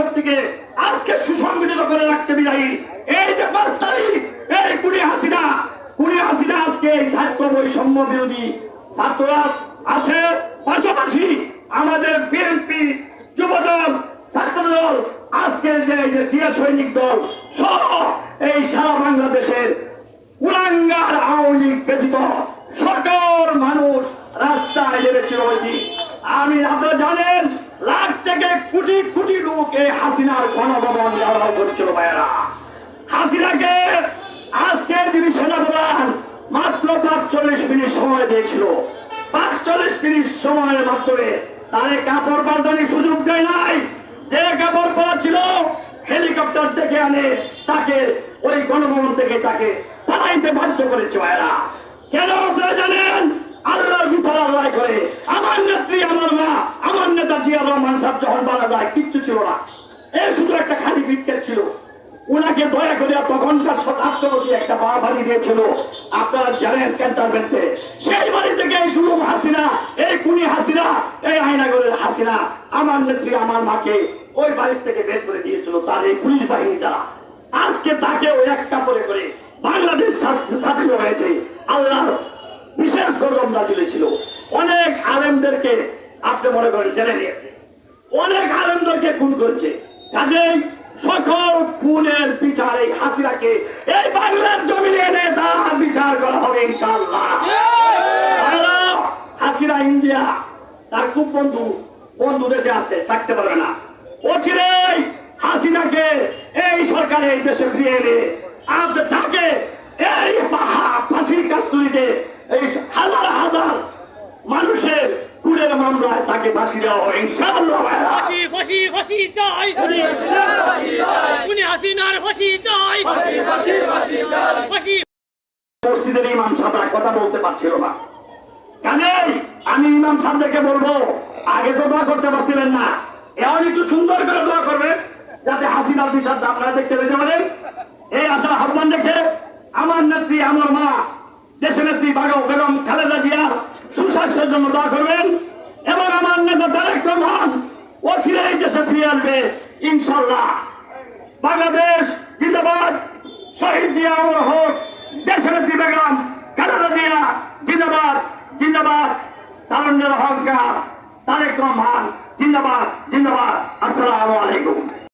শক্তিকে আজকে সুসংগঠিত করে রাখছে বিদায়ী। এই যে পাঁচ তারিখ, এই কুড়ি হাসিনা কুড়ি হাসিনা আজকে এই ছাত্র বৈষম্য বিরোধী ছাত্ররা আছে। পাশাপাশি আমাদের বিএনপি যুবদল, ছাত্রদল, আজকের যে এই যে জিয়া সৈনিক দল সহ এই সারা বাংলাদেশের কুলাঙ্গার আওয়ামী লীগ ব্যতীত সকল মানুষ রাস্তায় নেমেছিল আমি আপনারা জানেন লাখ থেকে কোটি কোটি লোক এই হাসিনার গণভবন ব্যবহার করছিল ভাইয়েরা। হাসিনাকে আজকের যিনি সেনাপ্রধান মাত্র পাঁচচল্লিশ মিনিট সময় দিয়েছিল। পাঁচচল্লিশ মিনিট সময়ের মাধ্যমে তারে কাপড় পাল্টানোর সুযোগ দেয় নাই। যে কাপড় পরা ছিল হেলিকপ্টার থেকে আনে তাকে ওই গণভবন থেকে তাকে পালাইতে বাধ্য করেছে ভাইরা কেন আপনারা জানেন? আল্লাহর বিচার আল্লাহ করে আমার নেত্রী আমার মা আমার নেতা জিয়া রহমান সাহেব যখন মারা যায়, কিচ্ছু ছিল না। এই শুধু একটা খালি বিটকেট ছিল। ওনাকে দয়া করে তখনকার রাষ্ট্রপতি একটা পা বাড়ি দিয়েছিল। আপনারা জানেন ক্যান্টারমেন্টে সেই বাড়ি থেকে এই জুলুম হাসিনা, এই কুনি হাসিনা, এই আয়নাগরের হাসিনা, আমার নেত্রী, আমার মাকে ওই বাড়ি থেকে বের করে দিয়েছিল তার এই পুলিশ বাহিনী দ্বারা। আজকে তাকে ওই এক কাপড়ে করে বাংলাদেশ স্বাধীন হয়েছে। আল্লাহ বিশেষ গজব নাজিলে ছিল অনেক আলেমদেরকে আপনি মনে করেন জেলে নিয়েছে অনেক আলেমদেরকে খুন করেছে। কাজেই সকল খুনের বিচার এই হাসিনাকে এই বাংলার জমিনে এনে তার বিচার করা হবে ইনশাআল্লাহ। ভাইরা, হাসিনা ইন্ডিয়া তার খুব বন্ধু বন্ধু দেশে আছে থাকতে পারবে না। অচিরেই হাসিনাকে এই সরকার এই দেশে ফিরিয়ে এনে আপনি তাকে এই পাহা- ফাঁসির কাস্তুরিতে এই হাজার হাজার মানুষের খুনের মামলায় তাকে ফাঁসি দেওয়া হবে ইনশাআল্লাহ। ফাঁসি ফাঁসি ফাঁসি চাই। উনি হাসিনার ফাঁসি চাই। ফাঁসি মসজিদের ইমাম সাহেবরা কথা বলতে পারছিল না। কাজেই আমি ইমাম সাহেবদেরকে বলব আগে তো দোয়া করতে পারছিলেন না। এখন একটু সুন্দর করে দোয়া করবে যাতে হাসিনার বিচার আপনারা দেখতে পেতে পারেন। এই আশা আহ্বান রেখে আমার নেত্রী আমার মা দেশের নেত্রী বাগো বেগম খালেদা জিয়া সুস্বাস্থ্যের জন্য দোয়া করবেন। তারেক রহমান অচিরেই দেশে ফিরে আসবে, ইনশাল্লাহ। বাংলাদেশ জিন্দাবাদ। শহীদ জিয়া অমর হোক, দেশের বেগম খালেদা জিয়া, জিন্দাবাদ জিন্দাবাদ। তারুণ্যের অহংকার, তারেক রহমান, জিন্দাবাদ জিন্দাবাদ। আসসালামু আলাইকুম।